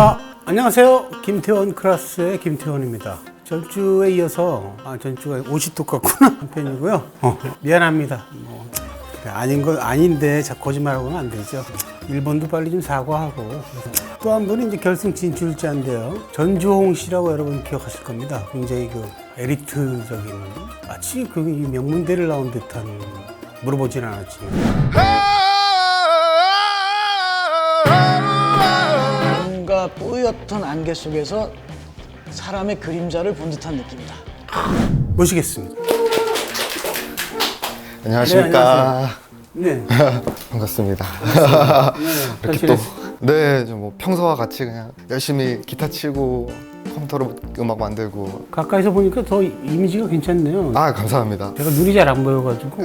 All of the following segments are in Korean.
아, 안녕하세요. 김태원 클라스의 김태원입니다. 전주에 이어서, 아, 전주가 옷이 똑같구나. 한 편이고요. 어, 미안합니다. 뭐, 아닌 거, 아닌데, 자, 거짓말하고는 안 되죠. 일본도 빨리 좀 사과하고. 또 한 분은 이제 결승 진출자인데요. 전주홍 씨라고 여러분 기억하실 겁니다. 굉장히 그 에리트적인, 마치 그 명문대를 나온 듯한, 물어보진 않았지만. 뿌옇던 안개 속에서 사람의 그림자를 본 듯한 느낌이다. 모시겠습니다. 안녕하십니까. 네. 반갑습니다. 잘 이렇게 또? 네, 좀뭐 평소와 같이 그냥 열심히 기타 치고 컴퓨터로 음악 만들고. 가까이서 보니까 더 이미지가 괜찮네요. 아, 감사합니다. 제가 눈이 잘 안 보여가지고.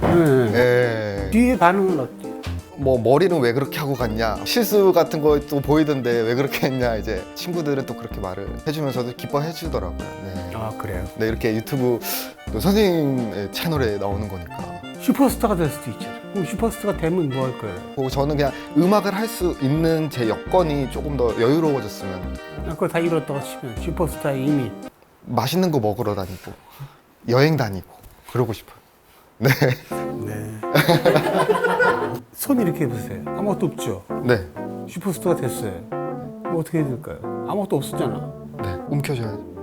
네. 네. 뒤에 반응은 어때요? 뭐 머리는 왜 그렇게 하고 갔냐 실수 같은 거 또 보이던데 왜 그렇게 했냐 이제 친구들은 또 그렇게 말을 해주면서도 기뻐해 주더라고요 네. 아 그래요. 네 이렇게 유튜브 또 선생님의 채널에 나오는 거니까 슈퍼스타가 될 수도 있죠. 그럼 슈퍼스타가 되면 뭐 할 거예요? 그리고 저는 그냥 음악을 할 수 있는 제 여건이 조금 더 여유로워졌으면 그거 다 이뤘다고 치면 슈퍼스타의 이미 맛있는 거 먹으러 다니고 여행 다니고 그러고 싶어요. 네. 네. 손 이렇게 해보세요. 아무것도 없죠. 네. 슈퍼스타가 됐어요. 뭐 어떻게 해야 될까요? 아무것도 없었잖아. 네. 움켜줘야죠.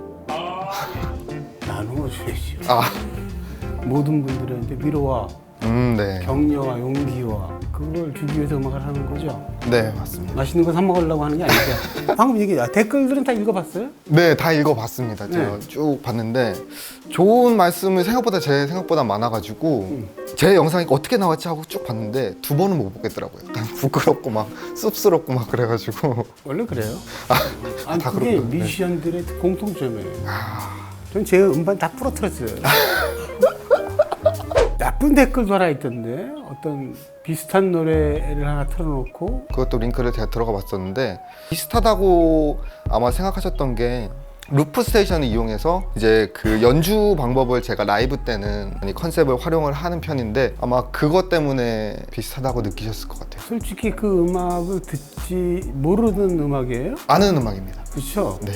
나누어줘야지. 아. 모든 분들한테 위로와 음, 네. 격려와 용기와 그걸 주기 위해서 음악을 하는 거죠. 네, 맞습니다. 맛있는 거 사 먹으려고 하는 게 아니죠. 방금 얘기, 아, 댓글들은 다 읽어봤어요? 네, 다 읽어봤습니다. 제가 네. 쭉 봤는데 좋은 말씀이 생각보다 제 생각보다 많아가지고 제 영상이 어떻게 나왔지 하고 쭉 봤는데 두 번은 못 보겠더라고요. 약간 부끄럽고 막 씁스럽고 막 그래가지고 원래 그래요. 아, 다 그게 그렇구나. 네. 뮤지션들의 공통점이에요. 전제 음반 다 부러뜨렸어요. 나쁜 댓글도 하나 있던데 어떤 비슷한 노래를 하나 틀어놓고. 그것도 링크를 제가 들어가 봤었는데 비슷하다고 아마 생각하셨던 게 루프 스테이션을 이용해서 이제 그 연주 방법을 제가 라이브 때는 많이 컨셉을 활용을 하는 편인데 아마 그것 때문에 비슷하다고 느끼셨을 것 같아요. 솔직히 그 음악을 듣지 모르는 음악이에요. 아는 음악입니다. 그렇죠? 네.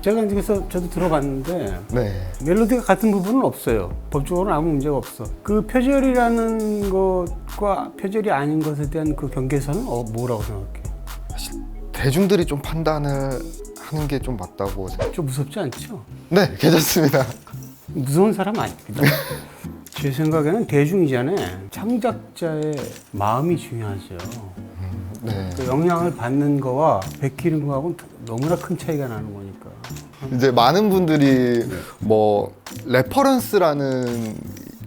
제가 이제 그래서 저도 들어봤는데 네. 멜로디가 같은 부분은 없어요. 법적으로는 아무 문제가 없어. 그 표절이라는 것과 표절이 아닌 것에 대한 그 경계선은 어, 뭐라고 생각해? 대중들이 좀 판단을 하는 게 좀 맞다고 생각. 좀 무섭지 않죠? 네, 괜찮습니다. 무서운 사람 아닙니다. 제 생각에는 대중이잖아요. 창작자의 마음이 중요하죠. 네. 그 영향을 받는 거와 베끼는 거하고는 너무나 큰 차이가 나는 거니까. 이제 많은 분들이 뭐 레퍼런스라는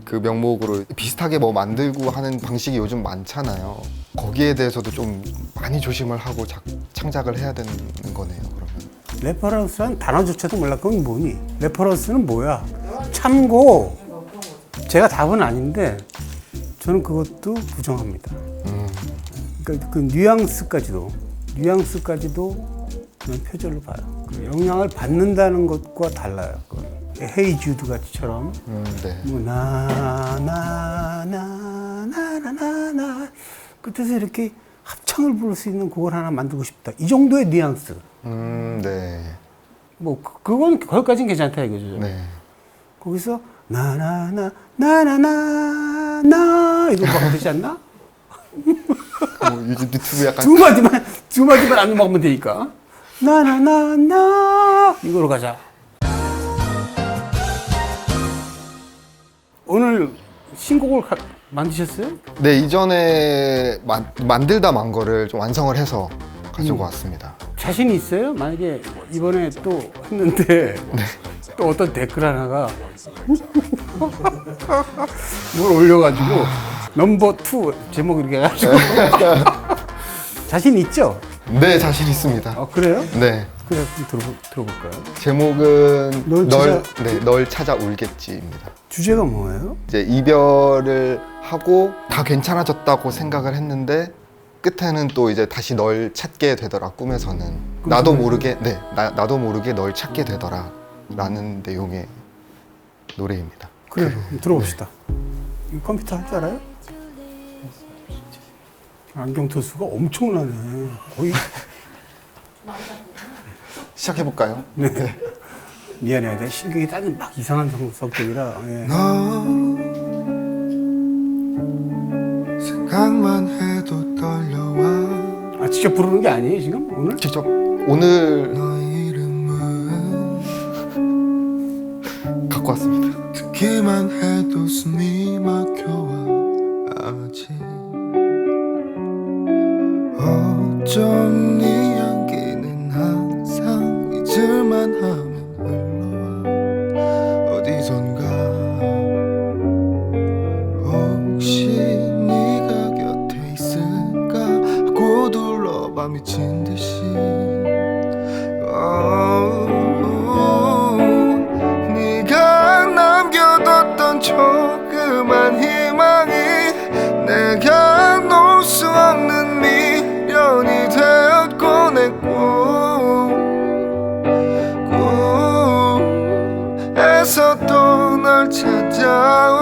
그 명목으로 비슷하게 뭐 만들고 하는 방식이 요즘 많잖아요. 거기에 대해서도 좀 많이 조심을 하고 작- 창작을 해야 되는 거네요. 레퍼런스란 단어조차도. 그건 뭐니? 레퍼런스는 뭐야? 참고. 제가 답은 아닌데 저는 그것도 부정합니다. 음, 그러니까 그 뉘앙스까지도 뉘앙스까지도 저는 표절로 봐요. 그 영향을 받는다는 것과 달라요. 그건. 헤이 주드 같이처럼 음, 네. 뭐나나나나나나나 끝에서 이렇게 합창을 부를 수 있는 곡을 하나 만들고 싶다. 이 정도의 뉘앙스. 음, 네. 뭐 그- 그건 거기까지는 괜찮다 이거죠. 네. 거기서 나나나 나나나 나 이거 막 되지 않나? 뭐 요즘 유튜브 약간 두 마디만 두 마디만 안 먹으면 되니까 나나나 나 이거로 가자. 오늘 신곡을 가- 만드셨어요? 네 이전에 만, 만들다 만 거를 좀 완성을 해서 가지고 음. 왔습니다. 자신 있어요? 만약에 이번에 또 했는데 네. 또 어떤 댓글 하나가 뭘 올려가지고 넘버 투 제목 이렇게 해가지고 자신 있죠? 네 자신 있습니다. 아 그래요? 네 그래 좀 들어보, 들어볼까요? 제목은 널 널, 찾아- 네, 널 찾아 울겠지입니다. 주제가 뭐예요? 이제 이별을 하고 다 괜찮아졌다고 생각을 했는데 끝에는 또 이제 다시 널 찾게 되더라 꿈에서는 나도 모르게 네 나, 나도 모르게 널 찾게 되더라 라는 내용의 노래입니다. 그래요. 그럼 들어봅시다. 이 컴퓨터 할 줄 알아요? 안경 도수가 엄청나네. 거의 시작해 볼까요? 네. 미안해요. 내 신경이 다른 막 이상한 성- 성격이라. 예. 생각만 해 도 떨려와 아, 직접 부르는 게 아니에요, 지금? 오늘? 직접 오늘 미친 듯이. 어, 네가 남겨뒀던 조그만 희망이 내가 놓을 수 없는 미련이 되었고 내 꿈에서 또 널 찾아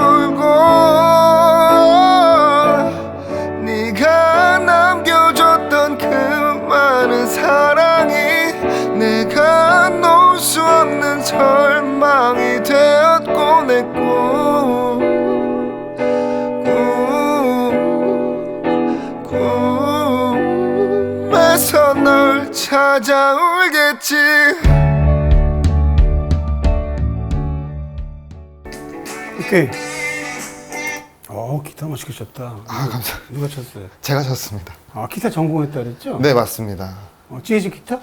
절망이 되었고 내 꿈, 꿈, 꿈에서 널 찾아올겠지 오케이. 어, 기타 멋있게 쳤다. 아 감사합니다. 누가 쳤어요? 제가 졌습니다. 아, 기타 전공했다 그랬죠? 네 맞습니다. 어, 재즈 기타?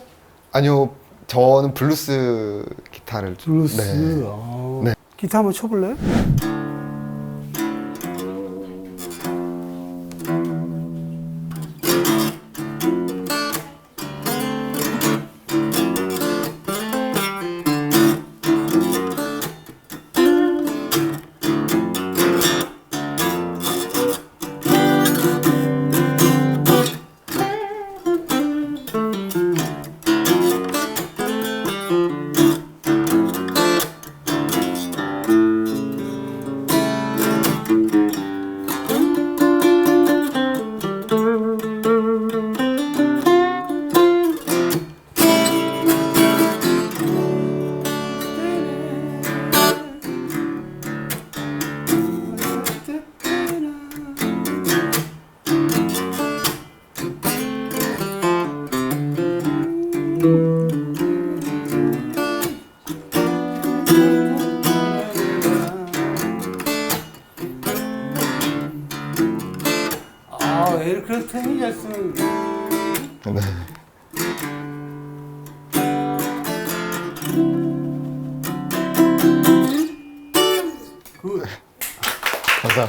아니요 저는 블루스 기타를 좀- 블루스. 네. 어. 네. 기타 한번 쳐볼래 요? 감사합니다.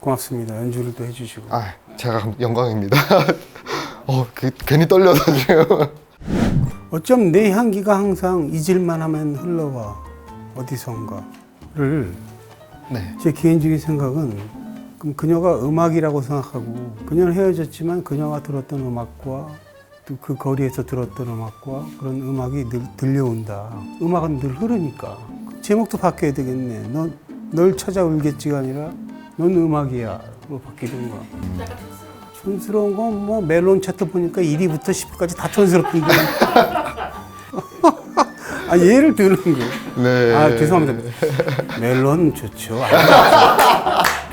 고맙습니다. 연주를 또 해주시고. 아 제가 영광입니다. 어 그, 괜히 떨려서 지금. 어쩜 내 향기가 항상 잊을만 하면 흘러와 어디선가를 네. 제 개인적인 생각은 그럼 그녀가 음악이라고 생각하고 그녀는 헤어졌지만 그녀가 들었던 음악과 또 그 거리에서 들었던 음악과 그런 음악이 늘 들려온다. 음악은 늘 흐르니까 제목도 바뀌어야 되겠네. 너, 널 찾아 울겠지가 아니라 넌 음악이야 로 바뀌던가. 촌스러운 건 뭐 멜론 차트 보니까 1위부터 10위까지 다 촌스럽던데. 아 예를 드는 거. 네. 아 죄송합니다. 멜론 좋죠.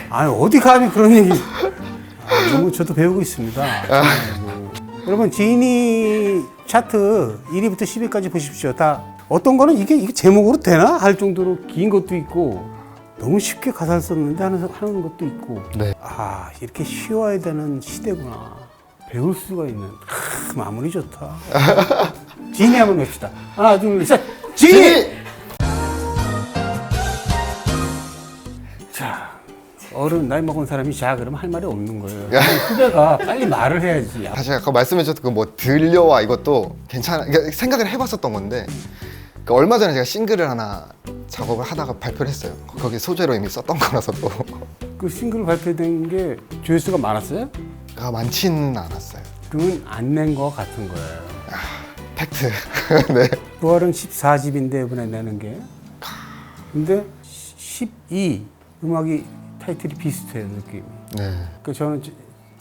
아 어디 감히 그런 얘기. 아, 너무 저도 배우고 있습니다. 아이고. 여러분 지니 차트 1위부터 10위까지 보십시오. 다 어떤 거는 이게, 이게 제목으로 되나 할 정도로 긴 것도 있고 너무 쉽게 가사를 썼는데 하는, 하는 것도 있고. 네. 아 이렇게 쉬워야 되는 시대구나. 배울 수가 있는. 크, 마무리 좋다. 지니 한번 봅시다. 하나 둘셋. 지니! 지니! 자 어른 나이 먹은 사람이 자 그러면 할 말이 없는 거예요. 후배가 빨리 말을 해야지. 사실 아까 말씀해주셨던 그 뭐 들려와 이것도 괜찮아. 그러니까 생각을 해봤었던 건데 그 얼마 전에 제가 싱글을 하나 작업을 하다가 발표를 했어요 거기 소재로 이미 썼던 거라서 또 그 싱글 발표된 게 조회수가 많았어요? 가 많지는 않았어요 그건 안 낸 거 같은 거예요 팩트 네 부활은 14집인데 이번에 내는 게 근데 12 음악이 타이틀이 비슷해요 느낌이 네. 그 저는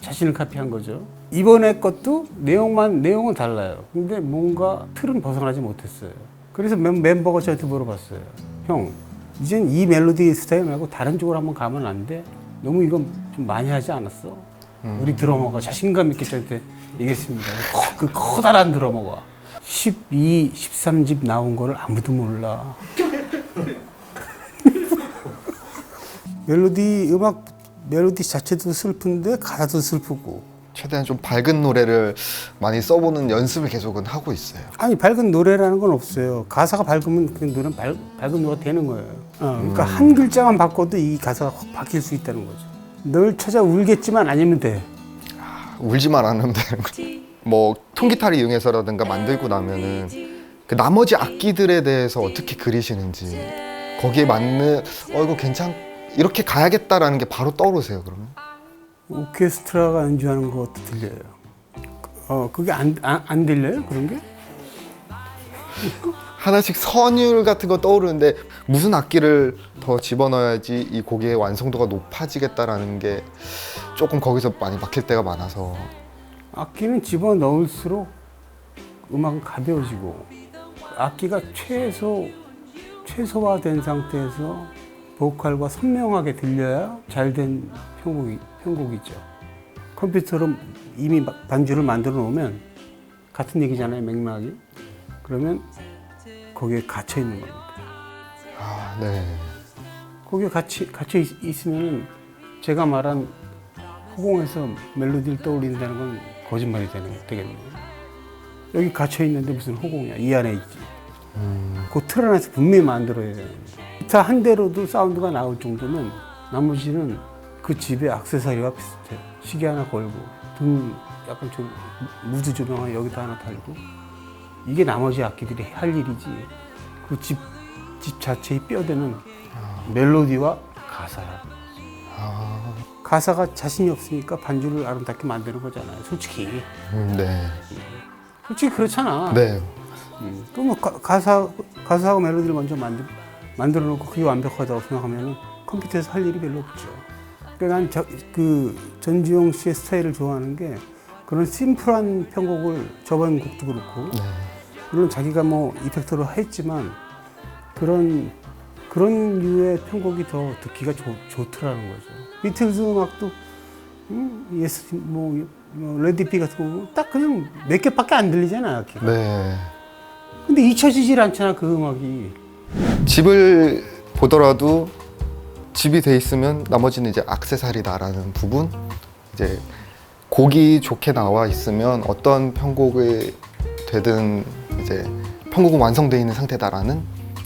자신을 카피한 거죠. 이번에 것도 내용만 내용은 달라요. 근데 뭔가 틀은 벗어나지 못했어요. 그래서 멤, 멤버가 저한테 물어봤어요. 형, 이젠 이 멜로디 스타일 말고 다른 쪽으로 한번 가면 안 돼? 너무 이건 좀 많이 하지 않았어? 우리 드러머가 자신감 있게 저한테 얘기했습니다. 커- 그 커다란 드러머가 12, 13집 나온 거를 아무도 몰라. 멜로디 음악 멜로디 자체도 슬픈데 가사도 슬프고 최대한 좀 밝은 노래를 많이 써보는 연습을 계속은 하고 있어요. 아니 밝은 노래라는 건 없어요. 가사가 밝으면 그 노래는 밝, 밝은 노래가 되는 거예요. 어, 그러니까 한 글자만 바꿔도 이 가사가 확 바뀔 수 있다는 거죠. 널 찾아 울겠지만 아니면 돼. 울지만 않으면 되는 거죠. 뭐 통기타를 이용해서라든가 만들고 나면은 그 나머지 악기들에 대해서 어떻게 그리시는지 거기에 맞는 어 이거 괜찮 이렇게 가야겠다라는 게 바로 떠오르세요 그러면 오케스트라가 연주하는 것도 들려요. 어 그게 안, 안, 안 들려요? 그런 게? 하나씩 선율 같은 거 떠오르는데 무슨 악기를 더 집어넣어야지 이 곡의 완성도가 높아지겠다라는 게 조금 거기서 많이 막힐 때가 많아서. 악기는 집어 넣을수록 음악은 가벼워지고 악기가 최소 최소화된 상태에서 보컬과 선명하게 들려야 잘 된 편곡이 편곡이죠. 컴퓨터로 이미 마- 반주를 만들어 놓으면 같은 얘기잖아요 맥락이. 그러면 거기에 갇혀 있는 겁니다. 아, 네. 거기에 갇히, 갇혀 있, 있으면 제가 말한 허공에서 멜로디를 떠올린다는 건 거짓말이 되는, 되겠네요. 여기 갇혀 있는데 무슨 허공이야. 이 안에 있지. 그틀 안에서 분명히 만들어야 되는 거예요. 기타 한 대로도 사운드가 나올 정도면 나머지는 그 집에 악세사리와 비슷해요. 시계 하나 걸고 등 약간 좀 무드 조명 여기다 하나 달고 이게 나머지 악기들이 할 일이지 그 집 집 자체의 뼈대는 멜로디와 가사라. 가사가 자신이 없으니까 반주를 아름답게 만드는 거잖아요. 솔직히. 음, 네. 솔직히 그렇잖아. 네. 그럼 가, 가사 가사하고 멜로디를 먼저 만들 만들어 놓고 그게 완벽하다고 생각하면 컴퓨터에서 할 일이 별로 없죠. 그러니까 난그 전지용 씨의 스타일을 좋아하는 게 그런 심플한 편곡을 저번 곡도 그렇고 물론 자기가 뭐 이펙터로 했지만 그런 그런 류의 편곡이 더 듣기가 좋, 좋더라는 거죠. 비틀즈 음악도 음, 예스 뭐, 뭐 레디피 같은 거 딱 그냥 몇 개밖에 안 들리잖아요. 악기가. 네. 근데 잊혀지질 않잖아 그 음악이. 집을 보더라도 집이 돼 있으면 나머지는 이제 악세사리다라는 부분 이제 곡이 좋게 나와 있으면 어떤 편곡이 되든 이제 편곡은 완성돼 있는 상태다라는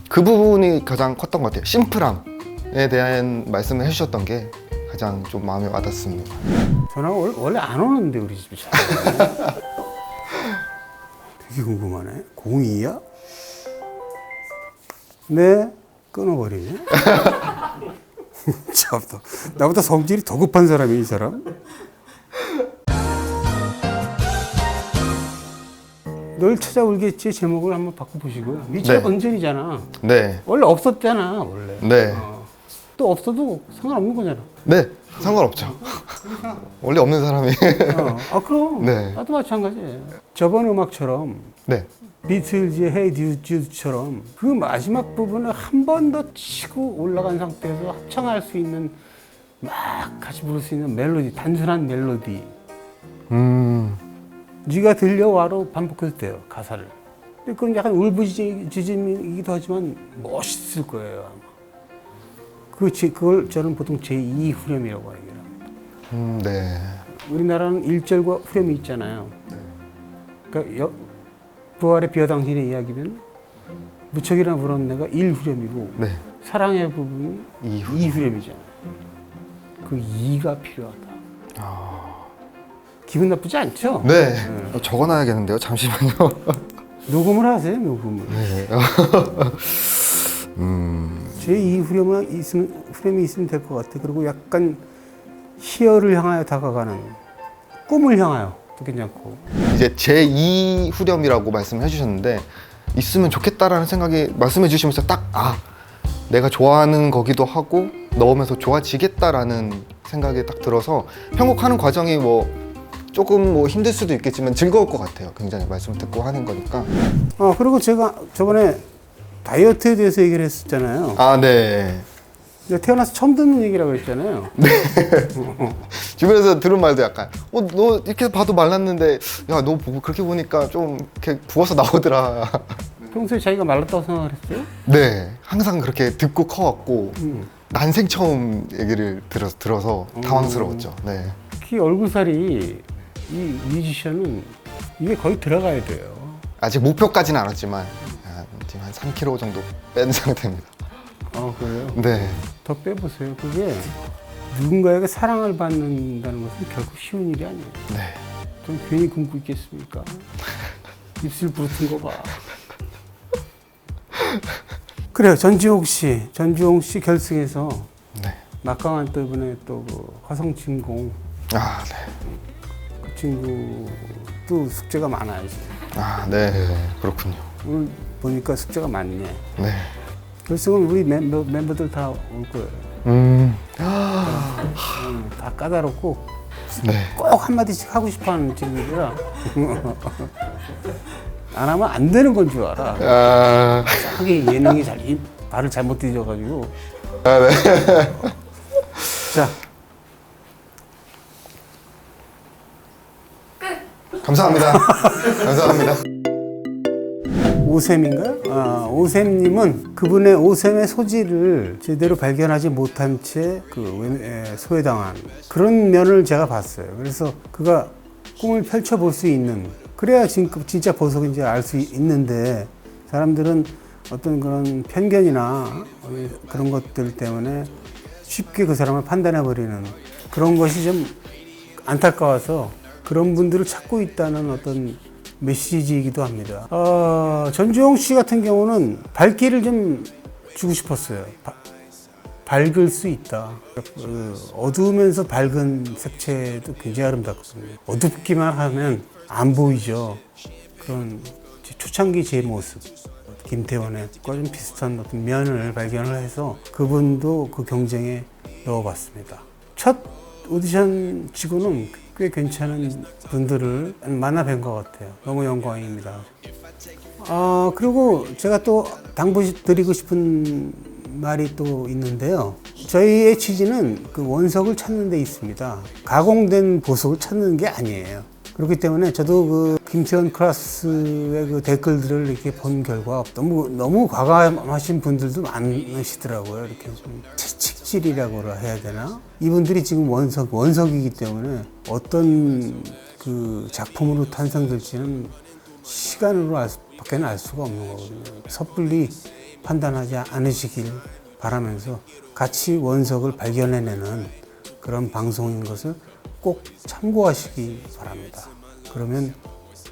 그 부분이 가장 컸던 것 같아요 심플함에 대한 말씀을 해주셨던 게 가장 좀 마음에 와닿습니다 전화가 월- 원래 안 오는데 우리 잘. 되게 궁금하네. 02야? 네 끊어버리네. 참또 나보다 성질이 더 급한 사람이 이 사람. 널 찾아 울겠지 제목을 한번 바꿔보시고요. 미철 네. 건전이잖아. 네 원래 없었잖아 원래. 네. 어. 또 없어도 상관없는 거잖아. 네, 상관없죠 원래 없는 사람이 어. 아 그럼. 네. 나도 마찬가지예요. 저번 음악처럼 네 비틀즈의 헤이 듀즈처럼 그 마지막 부분을 한 번 더 치고 올라간 상태에서 합창할 수 있는 막 같이 부를 수 있는 멜로디 단순한 멜로디. 음, 네가 들려와로 반복해도 돼요 가사를. 근데 그건 약간 울부짖음이기도 하지만 멋있을 거예요 아마. 그 제- 그걸 저는 보통 제2 후렴이라고 얘기를 합니다. 음, 네. 우리나라는 1절과 후렴이 있잖아요. 그러니까 여, 부활의 비어 당신의 이야기는 무척이나 부른 내가 1후렴이고 네. 사랑의 부분이 이 2후렴 이잖아요. 그 2가 필요하다. 기분 나쁘지 않죠? 네. 적어놔야겠는데요. 잠시만요. 녹음을 하세요, 녹음을. 네. 음, 제2 후렴이 있으면, 후렴이 있으면 될 것 같아. 그리고 약간 희열을 향하여 다가가는 꿈을 향하여 도 괜찮고. 이제 제2 후렴이라고 말씀해 주셨는데 있으면 좋겠다라는 생각이 말씀해 주시면서 딱 아, 내가 좋아하는 거기도 하고 넣으면서 좋아지겠다라는 생각이 딱 들어서 편곡하는 과정이 뭐 조금 뭐 힘들 수도 있겠지만 즐거울 것 같아요. 굉장히 말씀 듣고 하는 거니까. 어 그리고 제가 저번에 다이어트에 대해서 얘기를 했었잖아요. 아, 네. 태어나서 처음 듣는 얘기라고 했잖아요. 주변에서 들은 말도 약간, 어, 너 이렇게 봐도 말랐는데, 야, 너 보고 그렇게 보니까 좀 이렇게 부어서 나오더라. 평소에 자기가 말랐다고 생각을 했어요? 네. 항상 그렇게 듣고 커왔고, 음. 난생 처음 얘기를 들어서, 들어서 당황스러웠죠. 네. 특히 얼굴살이 이 뮤지션은 이게 거의 들어가야 돼요. 아직 목표까지는 안 왔지만, 아, 지금 한 3kg 정도 뺀 상태입니다. 아 그래요? 네. 더 빼보세요. 그게 누군가에게 사랑을 받는다는 것은 결코 쉬운 일이 아니에요. 네. 좀 괜히 굶고 있겠습니까? 입술 부르튼 거 봐. 그래요. 전지옥 씨, 전지옥 씨 결승에서 네. 막강한 또 이번에 또그 화성 진공 아, 네. 그 친구도 숙제가 많아요. 지금. 아, 네. 그렇군요. 오늘 보니까 숙제가 많네. 네. 결승은 우리 멤버, 멤버들 다 올 거예요. 음, 음, 다 까다롭고 네. 꼭 한마디씩 하고 싶어 하는 친구들이라 안 하면 안 되는 건 줄 알아. 아, 하게 예능이 잘 이- 발을 잘못 뒤져가지고. 아, 네. 자, 감사합니다. 감사합니다. 오샘인가요? 아, 오샘님은 그분의 오샘의 소질을 제대로 발견하지 못한 채 그 소외당한 그런 면을 제가 봤어요. 그래서 그가 꿈을 펼쳐볼 수 있는 그래야 진, 진짜 보석인지 알 수 있는데 사람들은 어떤 그런 편견이나 그런 것들 때문에 쉽게 그 사람을 판단해 버리는 그런 것이 좀 안타까워서 그런 분들을 찾고 있다는 어떤 메시지이기도 합니다. 어, 전주영 씨 같은 경우는 밝기를 좀 주고 싶었어요. 바- 밝을 수 있다. 그 어두우면서 밝은 색채도 굉장히 아름답거든요. 어둡기만 하면 안 보이죠. 그런 제 초창기 제 모습. 김태원의 좀 비슷한 어떤 면을 발견을 해서 그분도 그 경쟁에 넣어봤습니다. 첫 오디션 치고는 꽤 괜찮은 분들을 만나 뵌 것 같아요. 너무 영광입니다. 아, 그리고 제가 또 당부드리고 싶은 말이 또 있는데요. 저희의 취지는 그 원석을 찾는 데 있습니다. 가공된 보석을 찾는 게 아니에요. 그렇기 때문에 저도 그 김태현 클라스의 그 댓글들을 이렇게 본 결과 너무 너무 과감하신 분들도 많으시더라고요. 이렇게 좀 채찍 질이라고 해야 되나? 이분들이 지금 원석 원석이기 때문에 어떤 그 작품으로 탄생될지는 시간으로 알 수, 밖에는 알 수가 없는 거거든요. 섣불리 판단하지 않으시길 바라면서 같이 원석을 발견해내는 그런 방송인 것을 꼭 참고하시기 바랍니다. 그러면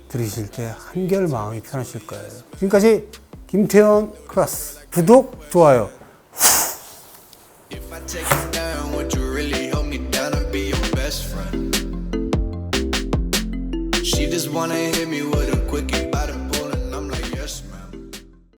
들으실 때 한결 마음이 편하실 거예요. 지금까지 김태현 클라스 구독, 좋아요. hear me